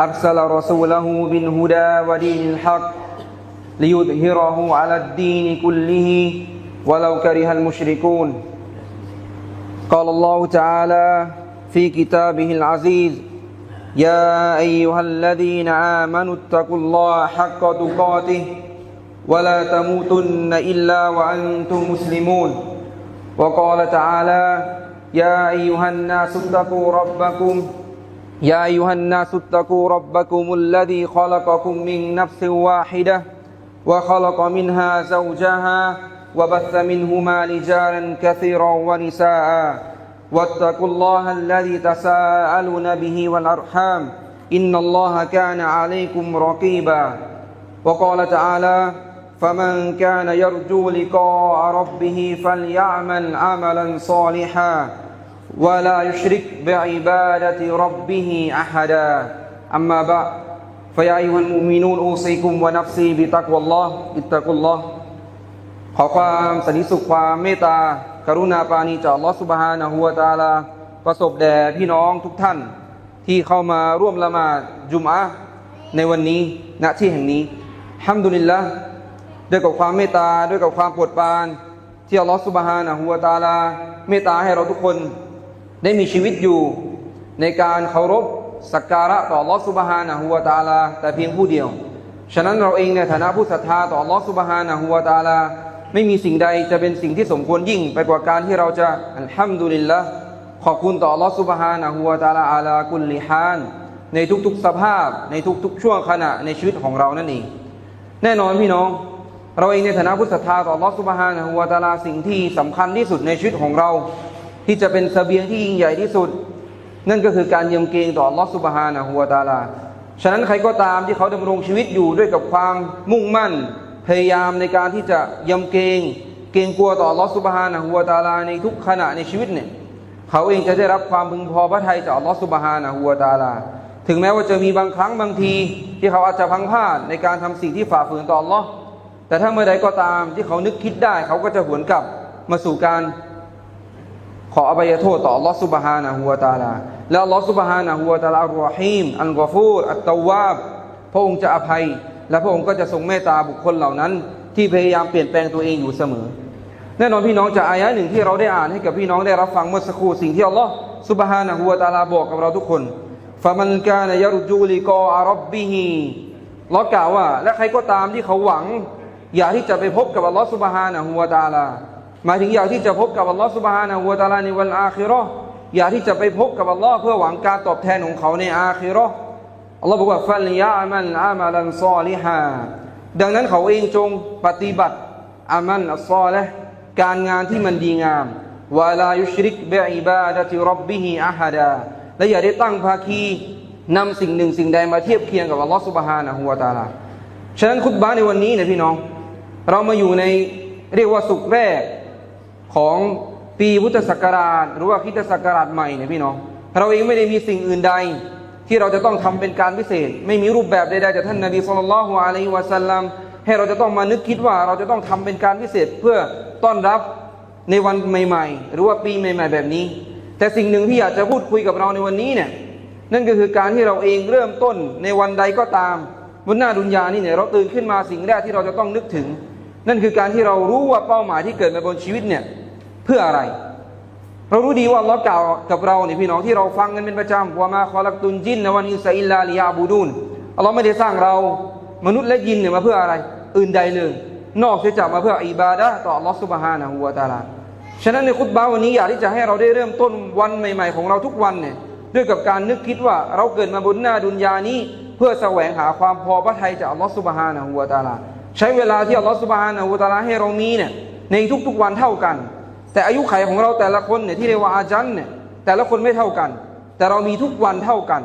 أرسل رسوله بالهدى ودين الحق ليظهره على الدين كله ولو كره المشركون. قال الله تعالى في كتابه العزيز يا أيها الذين آمنوا اتقوا الله حق تقاته ولا تموتن إلا وأنتم مسلمون. وقال تعالى يا أيها الناس اتقوا ربكم يا أيها الناس اتقوا ربكم الذي خلقكم من نفس واحدة وخلق منها زوجها وبث منهما رجالا كثيرا ونساء واتقوا الله الذي تساءلون به والأرحام إن الله كان عليكم رقيبا وقال تعالى فمن كان يرجو لقاء ربه فليعمل عملا صالحا ولا يشرك بعبادة ربه أحدا أما بعد فيا أيها المؤمنون أوصيكم ونفسي بتقوى الله اتقوا الله ขอความสันติสุขความเมตตากรุณาปราณีจากอัลลอฮฺสุบฮานะฮูวะตะอาลา ประสบแด่พี่น้องทุกท่าน ที่เข้ามาร่วมละหมาดจุมอะห์ในวันนี้ณที่แห่งนี้ฮัมดุลิลละด้วยกับความเมตตาด้วยกับความโปรดปราน ที่อัลลอฮฺสุบฮานะฮูวะตะอาลา เมตตาให้เราทุกคน ได้มีชีวิตอยู่ในการเคารพสักการะต่อลอสุบฮานะฮูวะตาลา แต่เพียงผู้เดียว ฉะนั้นเราเองในฐานะผู้ศรัทธาต่อลอสุบฮานะฮูวะตาลา ไม่มีสิ่งใดจะเป็นสิ่งที่สมควรยิ่ง ไปกว่าการที่เราจะอัลฮัมดุลิลละขอบคุณต่อลอสุบฮานะฮูวะตาลาอาลากุลลิฮานในทุกๆสภาพ ในทุกๆ ช่วงขณะในชีวิตของเรานั่นเอง แน่นอนพี่น้อง เราเองในฐานะผู้ศรัทธาต่อลอสุบฮานะฮูวะตาลาสิ่งที่สำคัญที่สุดในชีวิตของเรา ที่จะเป็นเสบียงที่ยิ่งใหญ่ที่สุด นั่นก็คือการยียมเกรงต่อลอสุบฮานะฮูวตาลา ฉะนั้นใครก็ตามที่เขาดำรงชีวิตอยู่ด้วยกับความมุ่งมั่น พยายามในการที่จะยำเกรงเกรงกลัวต่อลอสุบฮานะฮูวตาลาในทุกขณะในชีวิตเนี่ยเขาเองจะได้รับความพึงพอพระทัยจากลอสุบฮานะฮูวตาลา ถึงแม้ว่าจะมีบางครั้งบางที ที่เขาอาจจะพังพลาดในการทำสิ่งที่ฝ่าฝืนต่ออัลอฮ์แต่ถ้าเมื่อใดก็ตามที่เขานึกคิดได้ เขาก็จะหวนกลับมาสู่การ ขออภัยโทษต่ออัลลอฮฺสุบฮานะฮูวะตาลาและอัลลอฮฺสุบฮานะฮูวะตาลาอัลรอฮีมอัลกอฟูรอัตตาวาบพระองค์จะอภัย และพระองค์ก็จะทรงเมตตาบุคคลเหล่านั้น ที่พยายามเปลี่ยนแปลงตัวเองอยู่เสมอ แน่นอนพี่น้องจากอายะหนึ่งที่เราได้อ่านให้กับพี่น้องได้รับฟังเมื่อสักครู่สิ่งที่อัลลอฮฺสุบฮานะฮูวะตาลาบอกกับเราทุกคนฟะมันกานยรุจูลิกออารบบิฮีเรากล่าวว่า และใครก็ตามที่เขาหวัง อยากที่จะไปพบกับอัลลอฮฺสุบฮานะฮูวะตาลา หมายถึงอยากที่จะพบกับอัลลอฮฺสุบฮานะฮูวะตาลาในวันอาคิราอยากที่จะไปพบกับอัลลอฮ์เพื่อหวังการตอบแทนของเขาในอาคิราะห์อัลลอฮ์บอกว่าฟัลยามันอามัลันซอลิฮาดังนั้นเขาเองจงปฏิบัติอามันอัลซอลิฮ์การงานที่มันดีงามวะลายุชริกเบอิบาดะติรับบิฮิอะฮัดาและอย่าได้ตั้งภาคีนำสิ่งหนึ่งสิ่งใดมาเทียบเคียงกับอัลลอฮ์สุบฮานะฮูวะตาลาฉะนั้นคุตบะห์ในวันนี้เนะพี่น้อง เรามาอยู่ในเรียกว่าสุขแรก ของปีพุทธศักราช หรือว่าคริสตศักราชใหม่เนี่ยพี่น้องเราเองไม่ได้มีสิ่งอื่นใด ที่เราจะต้องทำเป็นการพิเศษ ไม่มีรูปแบบใดๆจากท่านนบีสุลต่านละฮ์อะลัยฮิวะสัลลัมให้เราจะต้องมานึกคิดว่าเราจะต้องทำเป็นการพิเศษเพื่อต้อนรับในวันใหม่ ๆ หรือว่าปีใหม่ ๆ แบบนี้ แต่สิ่งหนึ่งที่อยากจะพูดคุยกับเราในวันนี้เนี่ยนั่นก็คือการที่เราเองเริ่มต้นในวันใดก็ตามบนหน้าดุนยานี่เนี่ยเราตื่นขึ้นมาสิ่งแรกที่เราจะต้องนึกถึง นั่นคือการที่เรารู้ว่าเป้าหมายที่เกิดมาบนชีวิตเนี่ยเพื่ออะไร เรารู้ดีว่าลอฮ์กล่าวกับเราเนี่ยพี่น้องที่เราฟังกันเป็นประจำว่ามาคอลักตุนจินนะวันอินซาอิลลาลิยาบูดูนอัลลอฮ์ไม่ได้สร้างเรามนุษย์และยินเนี่ยมาเพื่ออะไร อื่นใดเลยนอกจากมาเพื่ออิบาดะต่อลอสุบฮานะฮูวะตาลาฉะนั้นในคุตบะห์วันนี้อยากที่จะให้เราได้เริ่มต้นวันใหม่ ๆ ของเราทุกวันเนี่ยด้วยกับการนึกคิดว่าเราเกิดมาบนหน้าดุนยานี้ เพื่อแสวงหาความพอพระทัยจากอัลลอฮ์สุบฮานะฮูวะตาลา ใช้เวลาที่อัลลอฮ์สุบฮานะฮูตาลาให้เรามีเนี่ยในทุกๆวันเท่ากัน แต่อายุไขของเราแต่ละคนเนี่ยที่เรียกว่าอาจันเนี่ยแต่ละคนไม่เท่ากัน แต่เรามีทุกวันเท่ากัน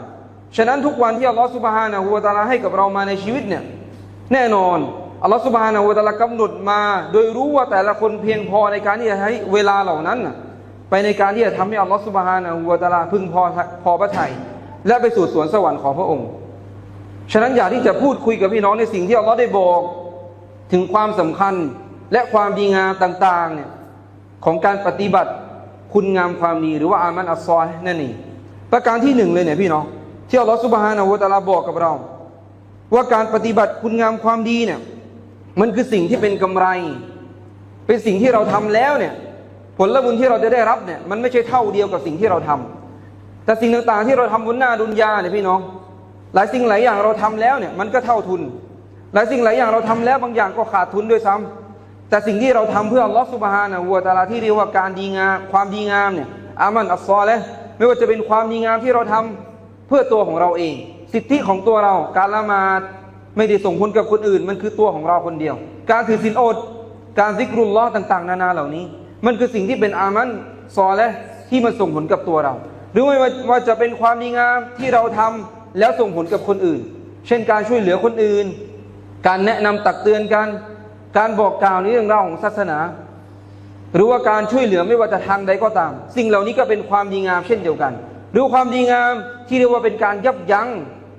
ฉะนั้นทุกวันที่อัลลอฮฺสุบฮานะฮูตาลาให้กับเรามาในชีวิตเนี่ยแน่นอนอัลลอฮฺสุบฮานาอูตะลากำหนดมา โดยรู้ว่าแต่ละคนเพียงพอในการที่จะใช้เวลาเหล่านั้น ไปในการที่จะทำให้อัลลอฮฺสุบฮานาอูตะลาพึงพอพอพระทัยและไปสู่สวนสวรรค์ของพระองค์ ฉะนั้นอยากที่จะพูดคุยกับพี่น้องในสิ่งที่อัลลอฮ์ได้บอก ถึงความสำคัญและความดีงามต่างๆเนี่ยของการปฏิบัติคุณงามความดีหรือว่าอามันอัลซอฮ์นั่นเองประการที่หนึ่งเลยเนี่ยพี่น้องที่อัลลอฮ์สุบฮานาอูตะลาบอกกับเรา ว่าการปฏิบัติคุณงามความดีเนี่ยมันคือสิ่งที่เป็นกำไร เป็นสิ่งที่เราทำแล้วเนี่ยผลบุญที่เราจะได้รับเนี่ยมันไม่ใช่เท่าเดียวกับสิ่งที่เราทำแต่สิ่งต่างๆที่เราทำบนหน้าดุนยาเนี่ยพี่น้อง หลายสิ่งหลายอย่างเราทำแล้วเนี่ยมันก็เท่าทุน หลายสิ่งหลายอย่างเราทำแล้วบางอย่างก็ขาดทุนด้วยซ้ำแต่สิ่งที่เราทำเพื่อลอสุบฮานะฮูวตาลาที่เรียกว่าการดีงามความดีงามเนี่ยอามันอัลซอละห์ไม่ว่าจะเป็นความดีงามที่เราทำเพื่อตัวของเราเอง สิทธิของตัวเราการละมาดไม่ได้ส่งผลกับคนอื่น มันคือตัวของเราคนเดียว การถือศีลอด การซิกรุลลอต่าง ๆ นานาเหล่านี้ มันคือสิ่งที่เป็นอามันซอและห์ที่มันส่งผลกับตัวเรา หรือไม่ว่าว่าจะเป็นความดีงามที่เราทำแล้วส่งผลกับคนอื่น เช่นการช่วยเหลือคนอื่น การแนะนำตักเตือนกัน การบอกกล่าวในเรื่องราวของศาสนา หรือว่าการช่วยเหลือไม่ว่าจะทางใดก็ตาม สิ่งเหล่านี้ก็เป็นความดีงามเช่นเดียวกัน หรือความดีงามที่เรียกว่าเป็นการยับยั้ง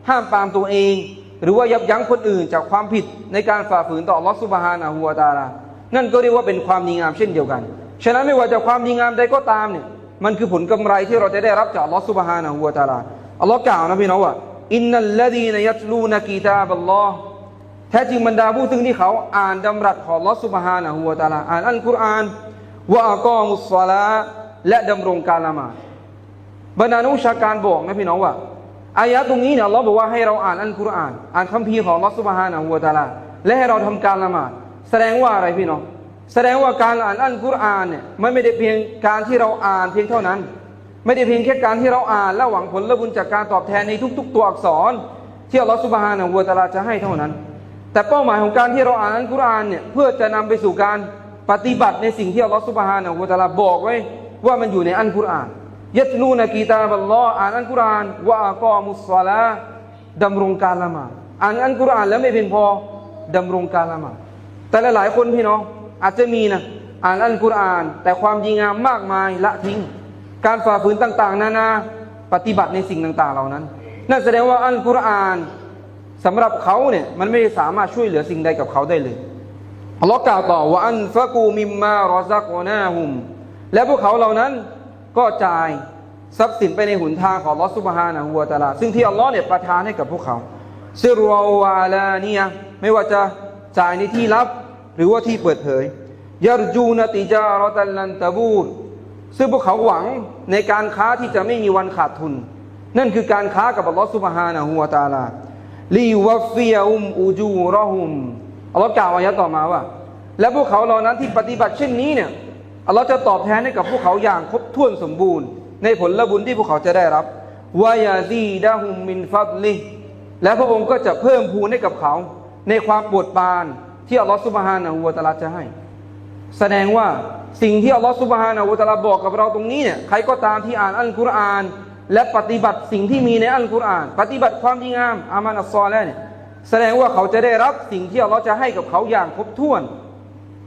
ห้ามปามตัวเอง หรือว่ายับยั้งคนอื่นจากความผิดในการฝ่าฝืนต่อลอสุบฮานะฮัวะตาลานั่นก็เรียกว่าเป็นความดีงามเช่นเดียวกัน ฉะนั้นไม่ว่าจะความดีงามใดก็ตามเนี่ยมันคือผลกำไรที่เราจะได้รับจากลอสุบฮานะฮัวะตาลาอัลลอฮ์กล่าวนะพี่น้องว่าอินนัลลดีนยัตลูนกีตาบัลลอฮ์ ท้จริงบรรดาผู้ซึ่งที่เขาอ่านดำรัสของลอสุบฮานะฮัวะตาลาอ่านอัลกุรอานว่าอักอมุสซาลาและดำรงการละหมาดบรรดานักวิชาการบอกนะพี่น้องว่าอายะตรงนี้เนี่ยเราบอกว่าให้เราอ่านอัลกุรอาน อ่านคัมภีร์ของลอสุบฮานะฮูวะตาลาและให้เราทำการละหมาด แสดงว่าอะไรพี่น้องแสดงว่าการอ่านอัลกุรอานเนี่ยมันไม่ได้เพียงการที่เราอ่านเพียงเท่านั้น ไม่ได้เพียงแค่การที่เราอ่านและหวังผลและบุญจากการตอบแทนในทุก ๆ ตัวอักษร ที่อัลลอฮฺสุบฮานะฮูวะตาลาจะให้เท่านั้น แต่เป้าหมายของการที่เราอ่านอัลกุรอานเนี่ยเพื่อจะนำไปสู่การปฏิบัติในสิ่งที่อัลลอฮฺสุบฮานะฮูวะตะอาลาบอกไว้ว่ามันอยู่ในอัลกุรอานยัตลูนกีตาบัลลอฮ์อ่านอัลกุรอานว่าอักอมุสซาลาดำรงการละหมาดอ่านอัลกุรอานแล้วไม่เพียงพอดำรงการละหมาดแต่หลายๆคนพี่น้องอาจจะมีนะอ่านอัลกุรอาน แต่ความดีงามมากมายละทิ้ง การฝ่าฝืนต่าง ๆ นานาปฏิบัติในสิ่งต่าง ๆ เหล่านั้น นั่นแสดงว่าอัลกุรอาน สำหรับเขาเนี่ยมันไม่สามารถช่วยเหลือสิ่งใดกับเขาได้เลยอัลลอฮ์กล่าวต่อว่าอันฟะกูมิมมารอซักวนาฮุม และพวกเขาเหล่านั้นก็จ่ายทรัพย์สินไปในหุนทางของลอสุบฮานะฮัวตาลา ซึ่งที่อัลลอฮ์เนี่ยประทานให้กับพวกเขาซิรววาลาเนียไม่ว่าจะจ่ายในที่ลับ หรือว่าที่เปิดเผยยารจูนติจารตัลลันตะบูรซึ่งพวกเขาหวังในการค้าที่จะไม่มีวันขาดทุน นั่นคือการค้ากับอัลลอฮ์สุบฮานะฮัวตาลา ลีวัฟฟิยอุมอูจูรอฮุมอัลลอฮ์กล่าวอายะต่อมาว่า และพวกเขาเหล่านั้นที่ปฏิบัติเช่นนี้เนี่ยอัลลอฮ์จะตอบแทนให้กับพวกเขาอย่างครบถ้วนสมบูรณ์ ในผลละบุญที่พวกเขาจะได้รับวายาซีดะฮุมมินฟัดลิและพระองค์ก็จะเพิ่มพูนให้กับเขา ในความปรดปานที่อัลลอฮ์สุบฮานะฮูวะตาลาจะให้ แสดงว่าสิ่งที่อัลลอฮ์สุบฮานะฮูวะตาลาบอกกับเราตรงนี้เนี่ยใครก็ตามที่อ่านอัลกุรอาน และปฏิบัติสิ่งที่มีในอัลกุรอาน ปฏิบัติความดีงามอามันอัลซอและเนี่ยแสดงว่าเขาจะได้รับสิ่งที่อัลลอฮ์จะให้กับเขาอย่างครบถ้วน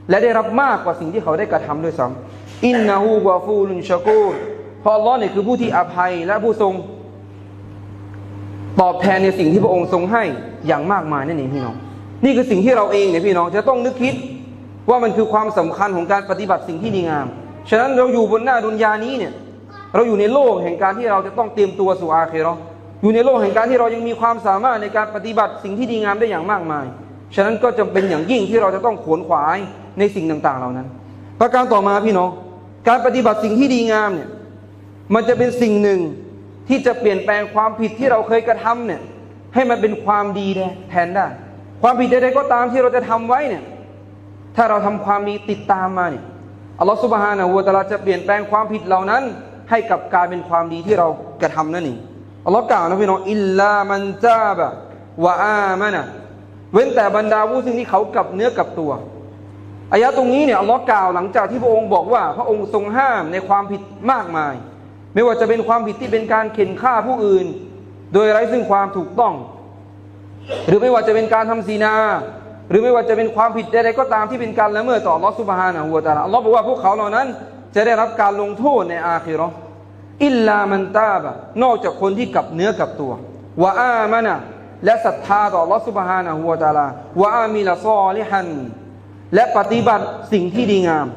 และได้รับมากกว่าสิ่งที่เขาได้กระทำด้วยซ้ำอินนาฮูกวาฟูลุนชากูรเพราะอัลลอฮ์เนี่ยคือผู้ที่อภัยและผู้ทรง ตอบแทนในสิ่งที่พระองค์ทรงให้อย่างมากมายนั่นเองพี่น้อง นี่คือสิ่งที่เราเองเนี่ยพี่น้องจะต้องนึกคิดว่ามันคือความสำคัญของการปฏิบัติสิ่งที่ดีงาม ฉะนั้นเราอยู่บนหน้าดุนยานี้เนี่ย เราอยู่ในโลกแห่งการที่เราจะต้องเตรียมตัวสู่อาเคเราอยู่ในโลกแห่งการที่เรายังมีความสามารถในการปฏิบัติสิ่งที่ดีงามได้อย่างมากมาย ฉะนั้นก็จะเป็นอย่างยิ่งที่เราจะต้องขวนขวายในสิ่งต่างๆเหล่านั้น ประการต่อมาพี่น้อง การปฏิบัติสิ่งที่ดีงามเนี่ยมันจะเป็นสิ่งหนึ่งที่จะเปลี่ยนแปลงความผิดที่เราเคยกระทำเนี่ยให้มันเป็นความดีแทนได้ ความผิดใดๆก็ตามที่เราจะทำไว้เนี่ยถ้าเราทำความดีติดตามมาเนี่ยอัลลอฮฺสุบฮานะฮูวะตะอาลาจะเปลี่ยนแปลงความผิดเหล่านั้น ให้กับกายเป็นความดีที่เรากระทำนั่นเองอัลลอฮ์กล่าวนะพี่น้องอิลลามันจาบะวะอามานะเว้นแต่บรรดาผู้ซึ่งที่เขากลับเนื้อกลับตัวอายะตรงนี้เนี่ยอัลลอฮ์กล่าวหลังจากที่พระองค์บอกว่า พระองค์ทรงห้ามในความผิดมากมาย ไม่ว่าจะเป็นความผิดที่เป็นการเข็นฆ่าผู้อื่น โดยไร้ซึ่งความถูกต้อง หรือไม่ว่าจะเป็นการทำซีนา หรือไม่ว่าจะเป็นความผิดใดๆก็ตามที่เป็นการละเมิดต่ออัลลอฮฺสุบฮานะฮูวะตาลาอัลลอฮ์บอกว่าพวกเขาเหล่านั้น จะได้รับการลงโทษในอาคิราะห์อิลลามันตาบะนอกจากคนที่กลับเนื้อกลับตัววะอามานะและศรัทธาต่ออัลอสุบฮานะฮูวตะอาลาวะอามิละซอลิฮัน และปฏิบัติสิ่งที่ดีงาม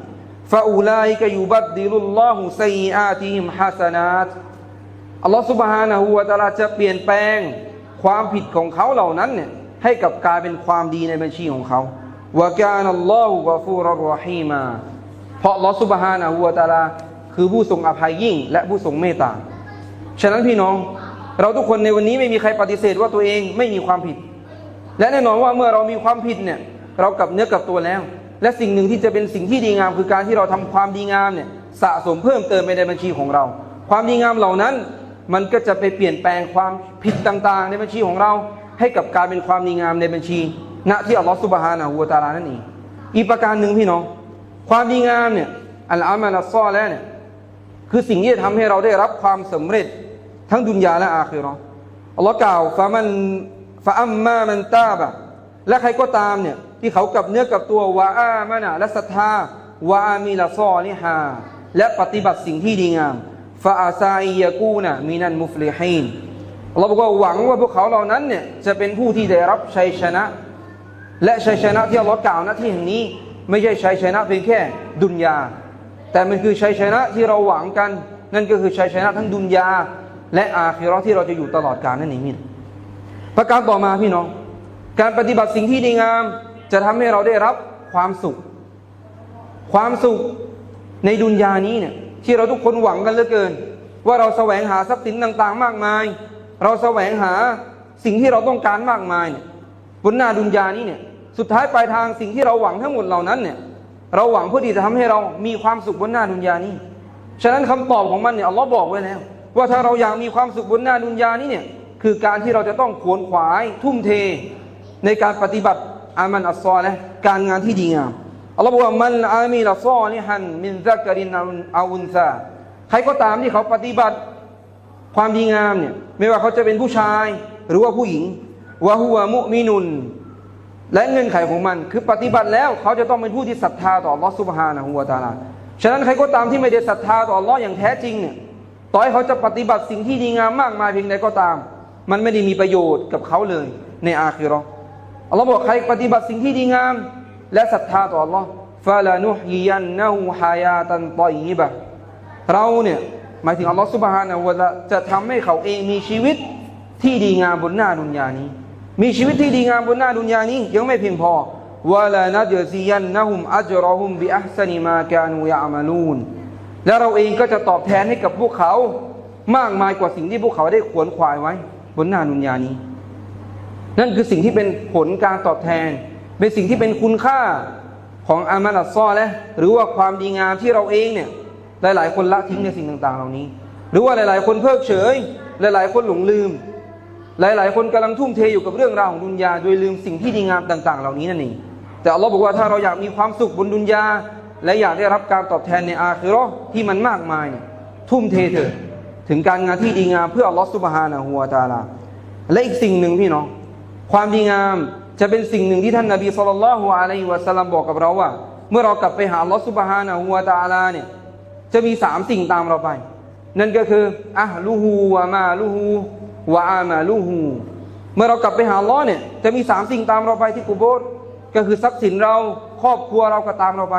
ฟาอูไลกยุบัดดิลุลลอฮุซัยอาติฮิมฮัสนาตอัลลอฮฺสุบฮานะฮูวะตะอาลาจะเปลี่ยนแปลงความผิดของเขาเหล่านั้นเนี่ยให้กับกลายเป็นความดีในบัญชีของเขาวะกานัลลอฮุกะฟูรรรอฮีมา เพราะลอสุบฮานะฮูวตาลา คือผู้ทรงอภัยยิ่ง และผู้ทรงเมตตา ฉะนั้นพี่น้อง เราทุกคนในวันนี้ไม่มีใครปฏิเสธว่าตัวเองไม่มีความผิด และแน่นอนว่าเมื่อเรามีความผิดเนี่ยเรากลับเนื้อกับตัวแล้ว และสิ่งหนึ่งที่จะเป็นสิ่งที่ดีงาม คือการที่เราทำความดีงามเนี่ยสะสมเพิ่มเติมไปในบัญชีของเรา ความดีงามเหล่านั้น มันก็จะไปเปลี่ยนแปลงความผิดต่างๆ ในบัญชีของเรา ให้กับการเป็นความดีงามในบัญชี ณที่อัลลอฮฺสุบฮานะฮูวะตาลานั่นเองอีกประการหนึ่งพี่น้อง ความดีงามเนี่ยอัลอามานัสซอแล้วเนี่ยคือสิ่งที่จะทำให้เราได้รับความสำเร็จทั้งดุนยาและอาคิเราอัลลอฮ์กล่าวฟะมันฟะอัมมามันตาบะและใครก็ตามเนี่ยที่เขากับเนื้อกับตัววาอามานะและศรัทธาวาอามีละซอลิฮาและปฏิบัติสิ่งที่ดีงามฟาอาซาอิยากูนะมินันมุฟลิฮีนอัลลอฮ์บอกว่าหวังว่าพวกเขาเหล่านั้นเนี่ยจะเป็นผู้ที่ได้รับชัยชนะ และชัยชนะที่อัลลอฮ์กล่าวณที่แห่งนี้ ไม่ใช่ชัยชนะเพียงแค่ดุนยา แต่มันคือชัยชนะที่เราหวังกัน นั่นก็คือชัยชนะทั้งดุนยา และอาคิราะห์ที่เราจะอยู่ตลอดกาลนั่นเองนี่ประการต่อมาพี่น้อง การปฏิบัติสิ่งที่ดีงาม จะทำให้เราได้รับความสุข ความสุขในดุนยานี้เนี่ยที่เราทุกคนหวังกันเหลือเกิน ว่าเราแสวงหาทรัพย์สินต่างๆ มากมาย เราแสวงหาสิ่งที่เราต้องการมากมายเนี่ยบนหน้าดุนยานี้เนี่ย สุดท้ายปลายทางสิ่งที่เราหวังทั้งหมดเหล่านั้นเนี่ยเราหวังเพื่อที่จะทำให้เรามีความสุขบนหน้าดุนยานี้ ฉะนั้นคำตอบของมันเนี่ยอัลลอฮ์บอกไว้แล้ว ว่าถ้าเราอยากมีความสุขบนหน้าดุนยานี้เนี่ยคือการที่เราจะต้องขวนขวายทุ่มเท ในการปฏิบัติอามันอัลซอและการงานที่ดีงามอัลลอฮ์บอกว่ามันอามีละซอลิฮันมินซักรินอาอุนซาใครก็ตามที่เขาปฏิบัติความดีงามเนี่ยไม่ว่าเขาจะเป็นผู้ชายหรือว่าผู้หญิงวะฮุวะมุมินุน และเงื่อนไขของมัน คือปฏิบัติแล้ว เขาจะต้องเป็นผู้ที่ศรัทธาต่อลอสุบฮานะฮูวาตาลาฉะนั้นใครก็ตามที่ไม่ได้ศรัทธาต่อลออย่างแท้จริงเนี่ยต่อให้เขาจะปฏิบัติสิ่งที่ดีงามมากมายเพียงใดก็ตาม มันไม่ได้มีประโยชน์กับเขาเลยในอาคิราะห์อัลลอฮ์บอกใครปฏิบัติสิ่งที่ดีงาม และศรัทธาต่อ Allah ฟาลานุฮยียันนะฮูฮายาตันตอยบะเราเนี่ยหมายถึงอัลลอฮ์สุบฮานะฮูวะตะอาลาจะทำให้เขาเองมีชีวิตที่ดีงามบนหน้าดุนยานี้ มีชีวิตที่ดีงามบนหน้าดุนยานี้ ยังไม่เพียงพอวะลานัจซียันนะฮุมอัจรอฮุมบิอัพซนิมากานูยามาลูนและเราเองก็จะตอบแทนให้กับพวกเขา มากมายกว่าสิ่งที่พวกเขาได้ขวนขวายไว้ บนหน้าดุนยานี้ นั่นคือสิ่งที่เป็นผลการตอบแทน เป็นสิ่งที่เป็นคุณค่าของอามานัสซอและหรือว่าความดีงามที่เราเองเนี่ยหลายๆ คนละทิ้งในสิ่งต่าง ๆ เหล่านี้ หรือว่าหลาย ๆ คนเพิกเฉย หลาย ๆ คนหลงลืม หลาย ๆ คนกำลังทุ่มเทอยู่กับเรื่องราวของดุนยาโดยลืมสิ่งที่ดีงามต่าง ๆ เหล่านี้นั่นเองแต่อัลลอฮ์บอกว่าถ้าเราอยากมีความสุขบนดุนยา และอยากได้รับการตอบแทนในอาคิเราะห์ที่มันมากมายเนี่ยทุ่มเทเถอะถึงการงานที่ดีงามเพื่ออัลลอฮ์ซุบฮานะฮูวะตาลาและอีกสิ่งหนึ่งพี่น้อง ความดีงามจะเป็นสิ่งหนึ่งที่ท่านนบีสุลต่านละฮ์อะลัยฮิวะสัลลัมบอกกับเราว่า เมื่อเรากลับไปหาอัลลอฮ์ซุบฮานะฮูวะตาลาเนี่ยจะมีสามสิ่งตามเราไป นั่นก็คืออะลูฮูวะมาลูฮู วะอามาลูฮูเมื่อเรากลับไปหาลลอเนี่ยจะมีสามสิ่งตามเราไปที่กุโบสก็คือทรัพย์สินเราครอบครัวเราก็ตามเราไป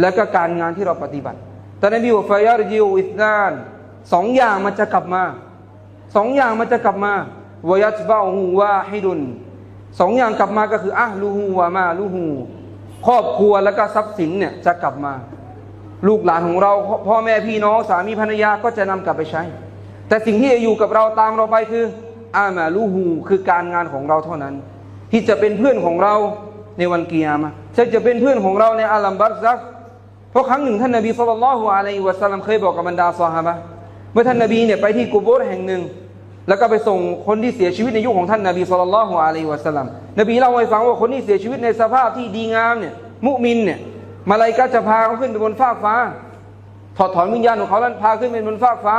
และก็การงานที่เราปฏิบัติ แต่ในบีบอกฟายาริวอิสนานสองอย่างมันจะกลับมาสองอย่างมันจะกลับมาวายัตบาฮูว่าฮิดุนสองอย่างกลับมาก็คืออะลูฮูวามาลูฮูครอบครัวแล้วก็ทรัพย์สินเนี่ยจะกลับมา ลูกหลานของเราพ่อแม่พี่น้องสามีภรรยาก็จะนำกลับไปใช้ แต่สิ่งที่จะอยู่กับเราตามเราไปคืออามาลูฮูคือการงานของเราเท่านั้น ที่จะเป็นเพื่อนของเราในวันกิยามะห์จะจะเป็นเพื่อนของเราในอาลัมบัตซักเพราะครั้งหนึ่งท่านนบีสุลต่านละฮ์อะลัยฮิวะสัลลัมเคยบอกกับบรรดาซอฮาบะเมื่อท่านนบีเนี่ยไปที่กูโบร์แห่งหนึ่ง แล้วก็ไปส่งคนที่เสียชีวิตในยุคของท่านนบีสุลต่านละฮ์อะลัยฮิวะสัลลัมนบีเล่าให้ฟังว่าคนที่เสียชีวิตในสภาพที่ดีงามเนี่ยมุมินเนี่ยมาลายกาจะพาเขาขึ้นไปบนฟากฟ้า ถอดถอนวิญญาณของเขาแล้วพาขึ้นไปบนฟากฟ้า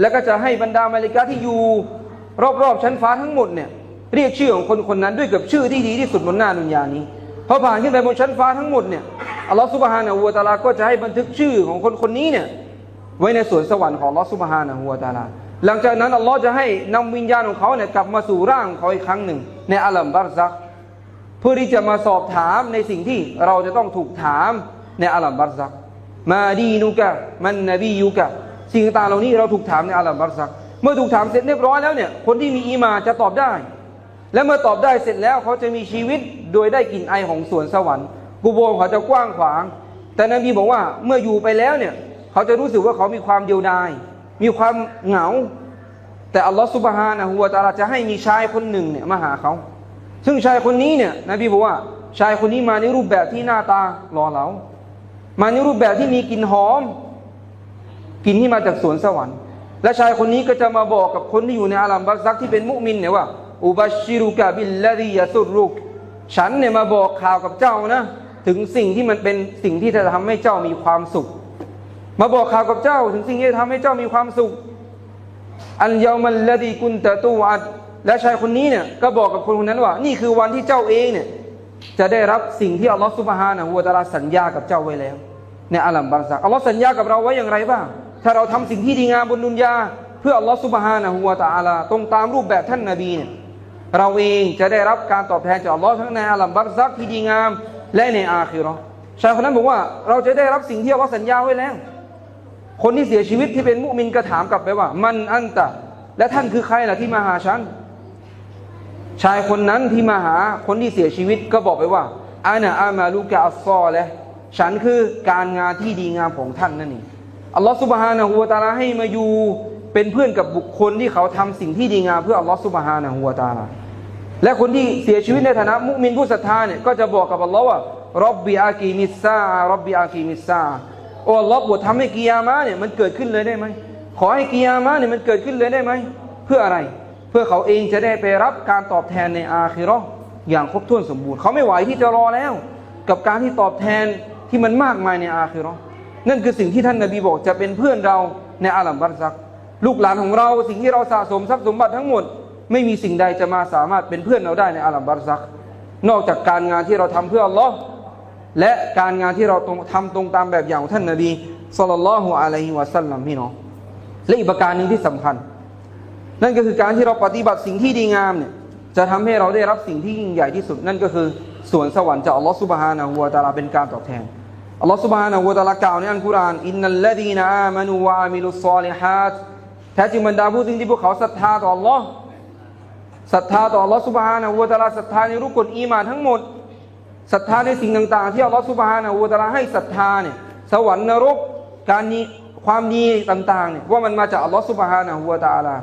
แล้วก็จะให้บรรดามาลิกาที่อยู่ รอบๆชั้นฟ้าทั้งหมดเนี่ยเรียกชื่อของคนคนนั้นด้วยกับชื่อที่ดีที่สุดบนหน้าดุนยานี้พอผ่านขึ้นไปบนชั้นฟ้าทั้งหมดเนี่ยอัลลอฮฺสุบฮานะฮูวะตะอาลาก็จะให้บันทึกชื่อของคนคนนี้เนี่ยไว้ในสวนสวรรค์ของอัลลอฮฺสุบฮานะฮูวะตะอาลา หลังจากนั้นอัลลอฮ์จะให้นำวิญญาณของเขาเนี่ยกลับมาสู่ร่างของเขาอีกครั้งหนึ่ง ในอัลลัมบัรซัก เพื่อที่จะมาสอบถามในสิ่งที่เราจะต้องถูกถามในอัลลัมบัรซัก มาดีนุกะมันนบียุกะ สิ่งต่างเหล่านี้เราถูกถามในอัลลัมบัรซัก เมื่อถูกถามเสร็จเรียบร้อยแล้วเนี่ย คนที่มีอีมาจะตอบได้ และเมื่อตอบได้เสร็จแล้วเขาจะมีชีวิตโดยได้กลิ่นไอของสวนสวรรค์กุโบร์เขาจะกว้างขวาง แต่นบีบอกว่าเมื่ออยู่ไปแล้วเนี่ย เขาจะรู้สึกว่าเขามีความเดียวดาย มีความเหงา แต่อัลลอฮฺสุบฮานะฮูวะตาลาจะให้มีชายคนหนึ่งเนี่ยมาหาเขา ซึ่งชายคนนี้เนี่ยนบีบอกว่าชายคนนี้มาในรูปแบบที่หน้าตาหล่อเหลา มาในรูปแบบที่มีกลิ่นหอม กลิ่นที่มาจากสวนสวรรค์ และชายคนนี้ก็จะมาบอกกับคนที่อยู่ในอาลัมบัซักที่เป็นมุมินเนี่ยว่าอุบัชชิรุกะบิลลาดียาสุรุกฉันเนี่ยมาบอกข่าวกับเจ้านะ ถึงสิ่งที่มันเป็นสิ่งที่จะทำให้เจ้ามีความสุข มาบอกข่าวกับเจ้า ถึงสิ่งที่จะทำให้เจ้ามีความสุข อันยามันลลดีกุนตะตูอัดและชายคนนี้เนี่ยก็บอกกับคนคนนั้นว่า นี่คือวันที่เจ้าเองเนี่ยจะได้รับสิ่งที่อัลลอฮฺสุบฮานะฮูวะตะอาลาสัญญากับเจ้าไว้แล้วในอัลลัมบัรซักอัลลอฮฺสัญญากับเราไว้อย่างไรบ้าง ถ้าเราทำสิ่งที่ดีงามบนดุนยาเพื่ออัลลอฮฺสุบฮานะฮูวะตะอาลาตรงตามรูปแบบท่านนบีเนี่ยเราเองจะได้รับการตอบแทนจากอัลลอฮ์ทั้งในอัลลัมบัรซักที่ดีงามและในอาคิเราะห์ชายคนนั้นบอกว่าเราจะได้รับสิ่งที่อัลลอฮ์สัญญาไว้แล้ว คนที่เสียชีวิตที่เป็นมุมินก็ถามกลับไปว่า มันอันตะ และท่านคือใครล่ะที่มาหาฉัน ชายคนนั้นที่มาหาคนที่เสียชีวิตก็บอกไปว่าอานะอามาลูกะอัลซอและฉันคือการงานที่ดีงามของท่านนั่นเอง อัลลอฮฺสุบฮานะฮูวะตาลาให้มาอยู่เป็นเพื่อนกับบุคคลที่เขาทำสิ่งที่ดีงามเพื่ออัลลอฮฺสุบฮานะฮูวะตาลาและคนที่เสียชีวิตในฐานะมุมินผู้ศรัทธาเนี่ยก็จะบอกกับอัลลอฮ์ว่ารับบิอากีมิซารับบิอากีมิซาโอ้อัลลอฮ์บททำให้กิยามะเนี่ยมันเกิดขึ้นเลยได้ไหมขอให้กิยามะเนี่ยมันเกิดขึ้นเลยได้ไหมเพื่ออะไร เพื่อเขาเองจะได้ไปรับการตอบแทนในอาคิราะห์อย่างครบถ้วนสมบูรณ์เขาไม่ไหวที่จะรอแล้ว กับการที่ตอบแทนที่มันมากมายในอาคิราะห์ นั่นคือสิ่งที่ท่านนบีบอกจะเป็นเพื่อนเราในอาลัมบัรซัก ลูกหลานของเราสิ่งที่เราสะสมทรัพย์สมบัติทั้งหมด ไม่มีสิ่งใดจะมาสามารถเป็นเพื่อนเราได้ในอาลัมบัรซัก นอกจากการงานที่เราทำเพื่ออัลลอฮ์และการงานที่เราทำตรงตามแบบอย่างของท่านนบีสุลต่านละฮ์อะลัยฮิวะสัลลัมพี่น้องและอีกประการหนึ่งที่สำคัญ นั่นก็คือการที่เราปฏิบัติสิ่งที่ดีงามเนี่ยจะทำให้เราได้รับสิ่งที่ยิ่งใหญ่ที่สุด นั่นก็คือส่วนสวรรค์จากอัลลอฮ์ซุบฮานะฮูวะตาลาเป็นการตอบแทน อัลลอฮ์ซุบฮานะฮูวะตะอาลากล่าวในอัลกุรอานอินนัลลดีนอามานูวะอามิลุสซอลิฮัตแท้จริงบรรดาผู้สิ่งที่พวกเขาศรัทธาต่ออัลลอฮ์ศรัทธาต่ออัลลอฮ์ซุบฮานะฮูวะตะอาลาศรัทธาในรูปกฎอีมานทั้งหมดศรัทธาในสิ่งต่างๆ ที่อัลลอฮ์ซุบฮานะฮูวะตะอาลาให้ศรัทธาเนี่ยสวรรค์นรกการนี้ความดีต่างๆเนี่ยว่ามันมาจากอัลลอฮ์ซุบฮานะฮูวะตะอาลา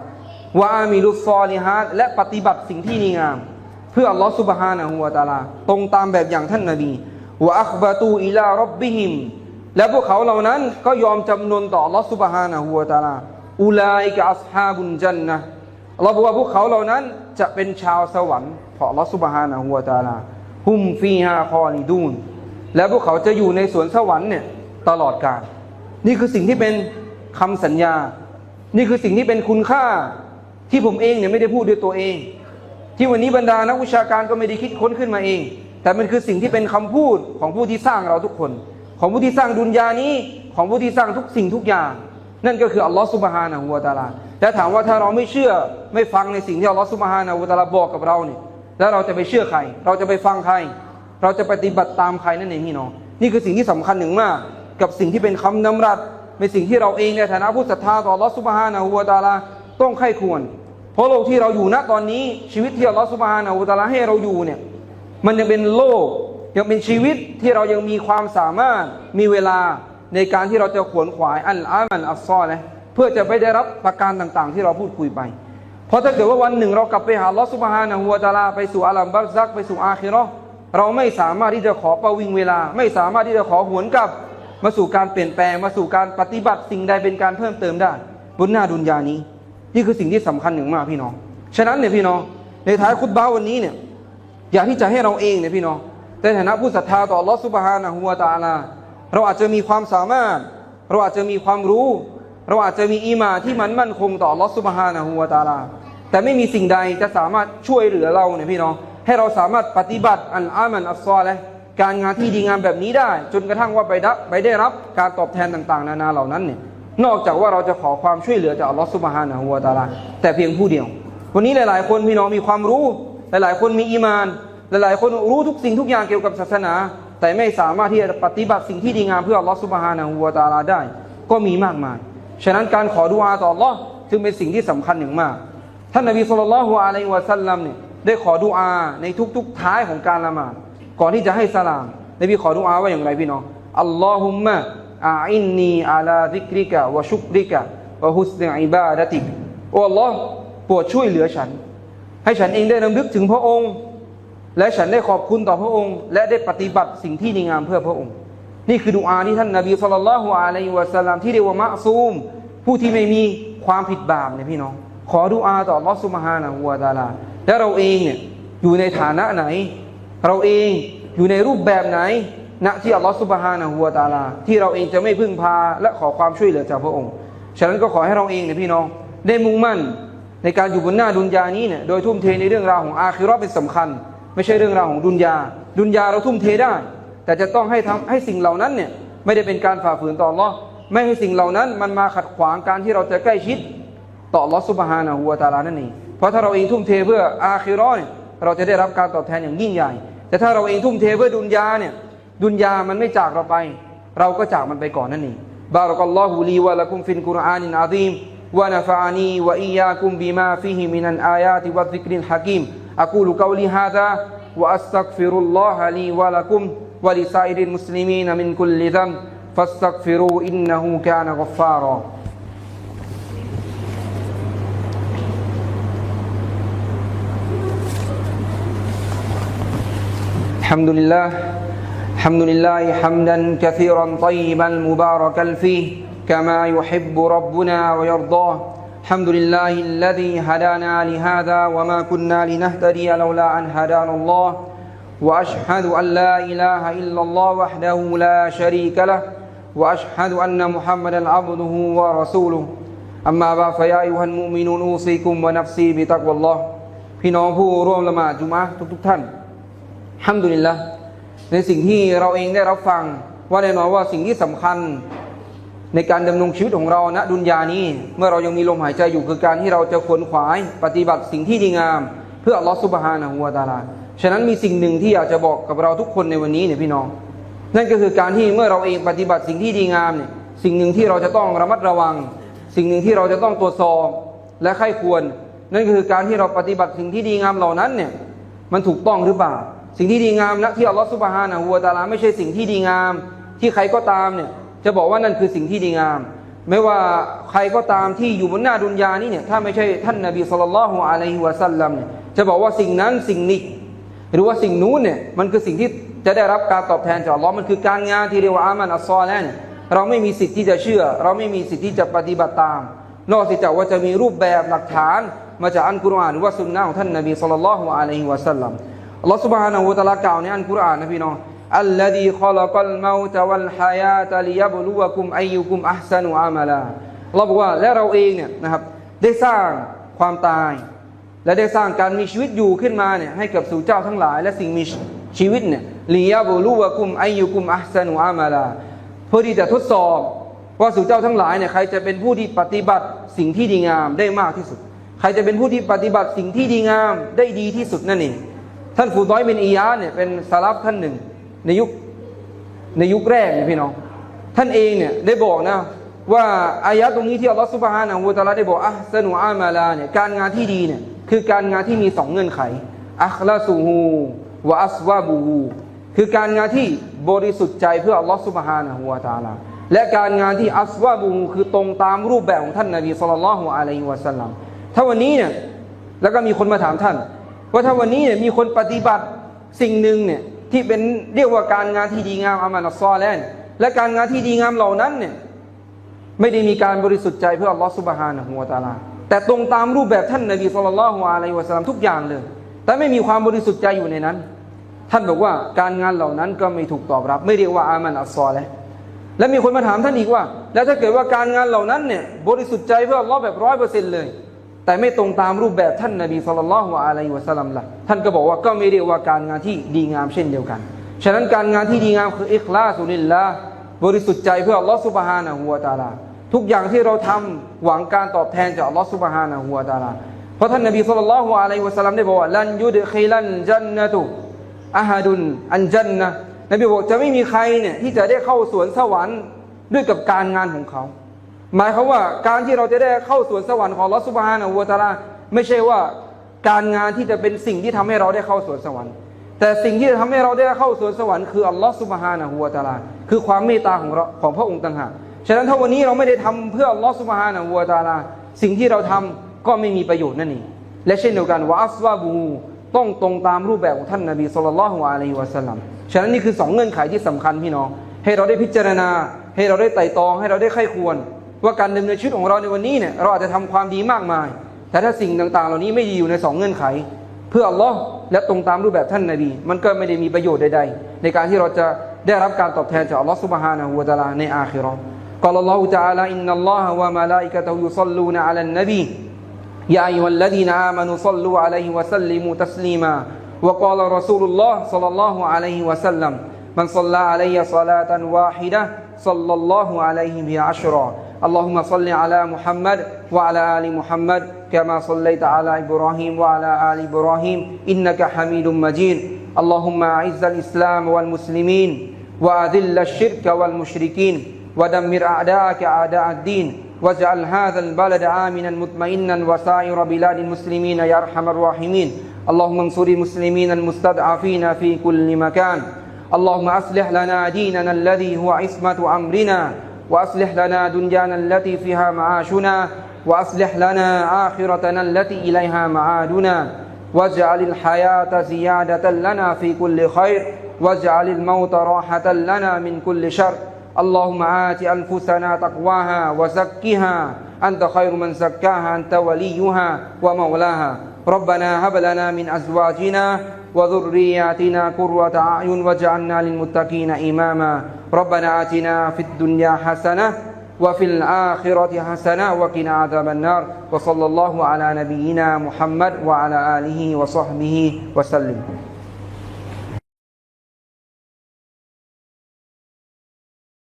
วะอามิลุสซอลิฮัตและปฏิบัติสิ่งที่ดีงาม เพื่ออัลลอฮฺสุบฮานะฮูวะตะอาลาตรงตามแบบอย่างท่านนบี วะอัคบะตูอิลารับบิฮิมและพวกเขาเหล่านั้นก็ยอมจำนนต่อลอสุบฮานะฮูวะตาลาอุลาอิกะอัศฮาบุนจันนะอัลลอฮฺบอกว่าพวกเขาเหล่านั้นจะเป็นชาวสวรรค์ของอัลอสุบฮานะฮูวะตาลาฮุมฟีฮาคอลิดูนและพวกเขาจะอยู่ในสวนสวรรค์เนี่ยตลอดกาลนี่คือสิ่งที่เป็นคำสัญญา นี่คือสิ่งที่เป็นคุณค่าที่ผมเองเนี่ยไม่ได้พูดด้วยตัวเอง ที่วันนี้บรรดานักวิชาการก็ไม่ได้คิดค้นขึ้นมาเอง แต่มันคือสิ่งที่เป็นคำพูดของผู้ที่สร้างเราทุกคน ของผู้ที่สร้างดุนยานี้ ของผู้ที่สร้างทุกสิ่งทุกอย่าง นั่นก็คืออัลลอฮฺสุบฮานะฮูวะตาลาแต่ถามว่าถ้าเราไม่เชื่อไม่ฟังในสิ่งที่อัลลอฮฺสุบฮานะฮูวะตาลาบอกกับเราเนี่ยแล้วเราจะไปเชื่อใคร เราจะไปฟังใคร เราจะปฏิบัติตามใครนั่นเองพี่น้องนี่คือสิ่งที่สำคัญหนึ่งมาก กับสิ่งที่เป็นคำนำรัสเป็นสิ่งที่เราเองในฐานะผู้ศรัทธาต่ออัลลอฮฺสุบฮานะฮูวะตาลาต้องไข้ควร เพราะโลกที่เราอยู่ณตอนนี้ชีวิตที่อัลลอฮฺสุบฮานะฮูวะตาลาให้เราอยู่เนี่ย มันยังเป็นโลก ยังเป็นชีวิตที่เรายังมีความสามารถมีเวลาในการที่เราจะขวนขวายอัลอามันอัลซอเลยเพื่อจะไปได้รับประการต่าง ๆ ที่เราพูดคุยไป เพราะถ้าเกิดว่าวันหนึ่งเรากลับไปหาลอสุบฮานะฮูวตาลาไปสู่อัลลัมบัรซักไปสู่อาคิราะห์เราไม่สามารถที่จะขอประวิงเวลา ไม่สามารถที่จะขอหวนกลับมาสู่การเปลี่ยนแปลงมาสู่การปฏิบัติสิ่งใดเป็นการเพิ่มเติมได้ บนหน้าดุนยานี้ นี่คือสิ่งที่สำคัญหนึ่งมากพี่น้อง ฉะนั้นเนี่ยพี่น้องในท้ายคุตบ้าวันนี้เนี่ย อยากที่จะให้เราเองเนี่ยพี่น้องในฐานะผู้ศรัทธาต่อลอสุบฮานะฮูวะตาลา เราอาจจะมีความสามารถ เราอาจจะมีความรู้ เราอาจจะมีอีมาที่มันมั่นคงต่อลอสุบฮานะฮูวะตาลา แต่ไม่มีสิ่งใดจะสามารถช่วยเหลือเราเนี่ยพี่น้อง ให้เราสามารถปฏิบัติอันอามันอัลซอและการงานที่ดีงามแบบนี้ได้ จนกระทั่งว่าไปได้ไปได้รับการตอบแทนต่างๆ นานาเหล่านั้นเนี่ยนอกจากว่าเราจะขอความช่วยเหลือจากอัลลอฮฺสุบฮานะฮูวะตาลาแต่เพียงผู้เดียว วันนี้หลาย ๆ คนพี่น้องมีความรู้ หลาย ๆ คนมีอีมาน หลาย ๆ คนรู้ทุกสิ่งทุกอย่างเกี่ยวกับศาสนา แต่ไม่สามารถที่จะปฏิบัติสิ่งที่ดีงามเพื่ออัลลอฮฺสุบฮานะฮูวตาลาได้ ก็มีมากมาย ฉะนั้นการขอดุอาต่ออัลลอฮ์จึงเป็นสิ่งที่สำคัญอย่างมาก ท่านนบีสุลต่านละฮ์อะลัยฮิวะสัลลัมเนี่ยได้ขอดุอาในทุก ๆ ท้ายของการละหมาดก่อนที่จะให้สลามนบีขอดุอาว่าอย่างไรพี่น้องอัลลอฮุมมะอาอินนีอาลาซิกริกะวะชุกริกะวะฮุสนอิบาดะติกโอ้อัลลอฮ์โปรดช่วยเหลือฉัน ให้ฉันเองได้นำลึกถึงพระองค์ และฉันได้ขอบคุณต่อพระองค์ และได้ปฏิบัติสิ่งที่ดีงามเพื่อพระองค์ นี่คือดุอาที่ท่านนบีสุลต่านละฮ์อะลัยฮิวะสัลลัมที่เรียกว่ามะซูม ผู้ที่ไม่มีความผิดบาปเนี่ยพี่น้อง ขอดุอาต่อลอสุมฮานะฮูวาตาลา และเราเองเนี่ยอยู่ในฐานะไหน เราเองอยู่ในรูปแบบไหนณที่อัลลอฮฺสุบฮานะฮูวาตาลา ที่เราเองจะไม่พึ่งพาและขอความช่วยเหลือจากพระองค์ ฉะนั้นก็ขอให้เราเองเนี่ยพี่น้องได้มุ่งมั่น ในการอยู่บนหน้าดุนยานี้เนี่ยโดยทุ่มเทในเรื่องราวของอาคิราะห์เป็นสำคัญ ไม่ใช่เรื่องราวของดุนยา ดุนยาเราทุ่มเทได้ แต่จะต้องให้ทำให้สิ่งเหล่านั้นเนี่ยไม่ได้เป็นการฝ่าฝืนต่ออัลอไม่ให้สิ่งเหล่านั้นมันมาขัดขวางการที่เราจะใกล้ชิดต่ออัลอสุบฮานะฮูวตาลานั่นเองเพราะถ้าเราเองทุ่มเทเพื่ออาคิราะห์เนี่ยเราจะได้รับการตอบแทนอย่างยิ่งใหญ่ แต่ถ้าเราเองทุ่มเทเพื่อดุนยาเนี่ยดุนยามันไม่จากเราไป เราก็จากมันไปก่อนนั่นเองบารักัลลอฮุลีวะละกุมฟินกุรอานินอาซีม ونفعني وإياكم بما فيه من الآيات والذكر الحكيم. أقول قولي هذا وأستغفر الله لي ولكم ولسائر المسلمين من كل ذنب. فاستغفروا إنه كان غفارا. الحمد لله الحمد لله حمدا كثيرا طيبا مباركا فيه. كما يحب ربنا ويرضاه. الحمد لله الذي هدانا لهذا وما كنا لنهتدي لولا أن هدانا الله. وأشهد أن لا إله إلا الله وحده لا شريك له. وأشهد أن محمدا عبده ورسوله. أما بعد فيا أيها المؤمنون أوصيكم ونفسي بتقوى الله. พี่น้องผู้ร่วมละหมาดจุมะทุกๆท่านฮัมดุลิลละในสิ่งที่เราเองได้รับฟัง ว่าแน่นอนว่าสิ่งที่สําคัญ ในการดำรงชีวิตของเราณดุนยานี้ เมื่อเรายังมีลมหายใจอยู่คือการที่เราจะขวนขวายปฏิบัติสิ่งที่ดีงาม เพื่ออัลลอฮฺสุบฮานะฮูวาตาลาฉะนั้นมีสิ่งหนึ่งที่อยากจะบอกกับเราทุกคนในวันนี้เนี่ยพี่น้อง นั่นก็คือการที่เมื่อเราเองปฏิบัติสิ่งที่ดีงามเนี่ยสิ่งหนึ่งที่เราจะต้องระมัดระวัง สิ่งหนึ่งที่เราจะต้องตรวจสอบและใคร่ควร นั่นก็คือการที่เราปฏิบัติสิ่งที่ดีงามเหล่านั้นเนี่ยมันถูกต้องหรือเปล่า สิ่งที่ดีงามนะที่อัลลอฮฺสุบฮานะฮูวตาลาไม่ใช่สิ่งที่ดีงาม ที่ใครก็ตามเนี่ย จะบอกว่านั่นคือสิ่งที่ดีงาม ไม่ว่าใครก็ตามที่อยู่บนหน้าดุนยานี้เนี่ยถ้าไม่ใช่ท่านนาบีสุลต่านฮ์อะลัยฮิวะสัลลัมเนี่ยจะบอกว่าสิ่งนั้นสิ่งนี้หรือว่าสิ่งนู้นเนี่ยมันคือสิ่งที่จะได้รับการตอบแทนจากอัลลอฮ์มันคือการงานที่เรียกว่าอามันอัลซอลนเราไม่มีสิทธิ์ที่จะเชื่อ เราไม่มีสิทธิ์ที่จะปฏิบัติตาม นอกจากว่าจะมีรูปแบบหลักฐาน มาจากอันกุรอานหรือว่าสุนนะของท่านนบีสุลต่านละฮ์อะลัยฮิวะสัลลัมอัลลอฮ์สุบฮานะฮูตะลากาวในอันกุรอานนะพี่น้อง อัลลดีขลักัลเมาตะวัลฮายาตะลิยบลูวะคุมอายุคุมอัพนุอามาลาเราบอกว่าและเราเองเนี่ยนะครับ ได้สร้างความตาย และได้สร้างการมีชีวิตอยู่ขึ้นมาเนี่ยให้กับสู่เจ้าทั้งหลาย และสิ่งมีชีวิตเนี่ยลียบลูวะคุมอายุคุมอัพสนุอามาลาเพื่อที่จะทดสอบว่าสู่เจ้าทั้งหลายเนี่ยใครจะเป็นผู้ที่ปฏิบัติสิ่งที่ดีงามได้มากที่สุด ใครจะเป็นผู้ที่ปฏิบัติสิ่งที่ดีงามได้ดีที่สุดนั่นเองท่านฟูดอยเป็นอียาเนี่ยเป็นสารับท่านหนึ่ง ในยุคในยุคแรกเนี่ยพี่น้อง ท่านเองเนี่ยได้บอกนะ ว่าอายะตรงนี้ที่อัลลอฮฺสุบฮานะฮูตะลาได้บอกอะสนุอามาลาเนี่ยการงานที่ดีเนี่ยคือการงานที่มีสองเงื่อนไขอัคลาซูฮูวะอัสวาบูฮูคือการงานที่บริสุทธิ์ใจเพื่ออัลลอฮฺสุบฮานะฮูวะตะอาลาและการงานที่อัสวาบูฮูคือตรงตามรูปแบบของท่านนบีสุลต่านละฮ์อะลัยฮิวะสัลลัมถ้าวันนี้เนี่ยแล้วก็มีคนมาถามท่าน ว่าถ้าวันนี้เนี่ยมีคนปฏิบัติสิ่งหนึ่งเนี่ย ที่เป็นเรียกว่าการงานที่ดีงามอามานัสซอแลนและการงานที่ดีงามเหล่านั้นเนี่ยไม่ได้มีการบริสุทธิ์ใจเพื่ออัลลอฮฺสุบฮานะฮูวะตาลาแต่ตรงตามรูปแบบท่านนบีสุลต่านละฮ์อะลัยวะสัลลัมทุกอย่างเลย แต่ไม่มีความบริสุทธิ์ใจอยู่ในนั้น ท่านบอกว่าการงานเหล่านั้นก็ไม่ถูกตอบรับ ไม่เรียกว่าอามันอัสซอแล้วและมีคนมาถามท่านอีกว่า แล้วถ้าเกิดว่าการงานเหล่านั้นเนี่ยบริสุทธิ์ใจเพื่ออัลลอฮ์แบบร้อยเปอร์เซ็นต์เลย แต่ไม่ตรงตามรูปแบบท่านนบีสุลต่านละฮ์อะลัยวะสัลลัมละท่านก็บอกว่าก็ไม่เรียกว่าการงานที่ดีงามเช่นเดียวกัน ฉะนั้นการงานที่ดีงามคืออิคลาสุลิลละบริสุทธิ์ใจเพื่ออัลลอฮ์ซุบฮานะฮูวะตาลาทุกอย่างที่เราทำหวังการตอบแทนจากอัลลอฮ์ซุบฮานะฮูวะตาลาเพราะท่านนบีสุลต่านละฮ์อะลัยวะสัลลัมได้บอกว่าลันยุดคิลันจันนะตุอะฮัดุนอันจันนะนบีบอกจะไม่มีใครเนี่ยที่จะได้เข้าสวนสวรรค์ด้วยกับการงานของเขา หมายความว่าการที่เราจะได้เข้าสวนสวรรค์ของลอสุบฮานะฮูวตาลาไม่ใช่ว่าการงานที่จะเป็นสิ่งที่ทำให้เราได้เข้าสวนสวรรค์ แต่สิ่งที่จะทำให้เราได้เข้าสวนสวรรค์คืออัลลอฮ์สุบฮานะฮูวตาลาคือความเมตตาของเราของพระองค์ต่างหากฉะนั้นถ้าวันนี้เราไม่ได้ทำเพื่ออัลลอฮ์สุบฮานะฮูวตาลาสิ่งที่เราทำก็ไม่มีประโยชน์นั่นเองและเช่นเดียวกันวะอัสวาบูต้องตรงตามรูปแบบของท่านนบีสุลต่านละฮ์อะลัยฮิวะสัลลัมฉะนั้นนี่คือสองเงื่อนไขที่สำคัญพี่น้องให้เราได้พิจารณา ให้เราได้ไต่ตองให้เราได้ไข้ควร ว่าการดำเนินชีวิตของเราในวันนี้เนี่ยเราอาจจะทำความดีมากมาย แต่ถ้าสิ่งต่างๆ เหล่านี้ไม่ดีอยู่ในสองเงื่อนไข เพื่ออัลลอฮ์และตรงตามรูปแบบท่านนบี มันก็ไม่ได้มีประโยชน์ใดๆ ในการที่เราจะได้รับการตอบแทนจากอัลลอฮ์ซุบฮานะฮูวะตะอาลาในอาคิเราะห์ قال الله تعالى إن الله وملائكته يصلون على النبي يا أيها الذين آمنوا صلوا عليه وسلموا تسليما وقال رسول الله صلى الله عليه وسلم من صلى علي صلاة واحدة صلى الله عليه بها عشرا اللهم صل على محمد وعلى آل محمد كما صليت على إبراهيم وعلى آل إبراهيم إنك حميد مجيد. اللهم أعز الإسلام والمسلمين وأذل الشرك والمشركين ودمر أعداءك أعداء الدين واجعل هذا البلد آمنا مطمئنا وسائر بلاد المسلمين يا أرحم الراحمين. اللهم انصر المسلمين المستضعفين في كل مكان. اللهم أصلح لنا ديننا الذي هو عصمة أمرنا. وأصلح لنا دنيانا التي فيها معاشنا وأصلح لنا آخرتنا التي إليها معادنا. واجعل الحياة زيادة لنا في كل خير واجعل الموت راحة لنا من كل شر. اللهم آت أنفسنا تقواها وزكها. أنت خير من زكاها أنت وليها ومولاها. ربنا هب لنا من أزواجنا وذرياتنا قرة أعين واجعلنا للمتقين إماما. ربنا آتنا في الدنيا حسنة وفي الآخرة حسنة وقنا عذاب النار. وصلى الله على نبينا محمد وعلى آله وصحبه وسلم.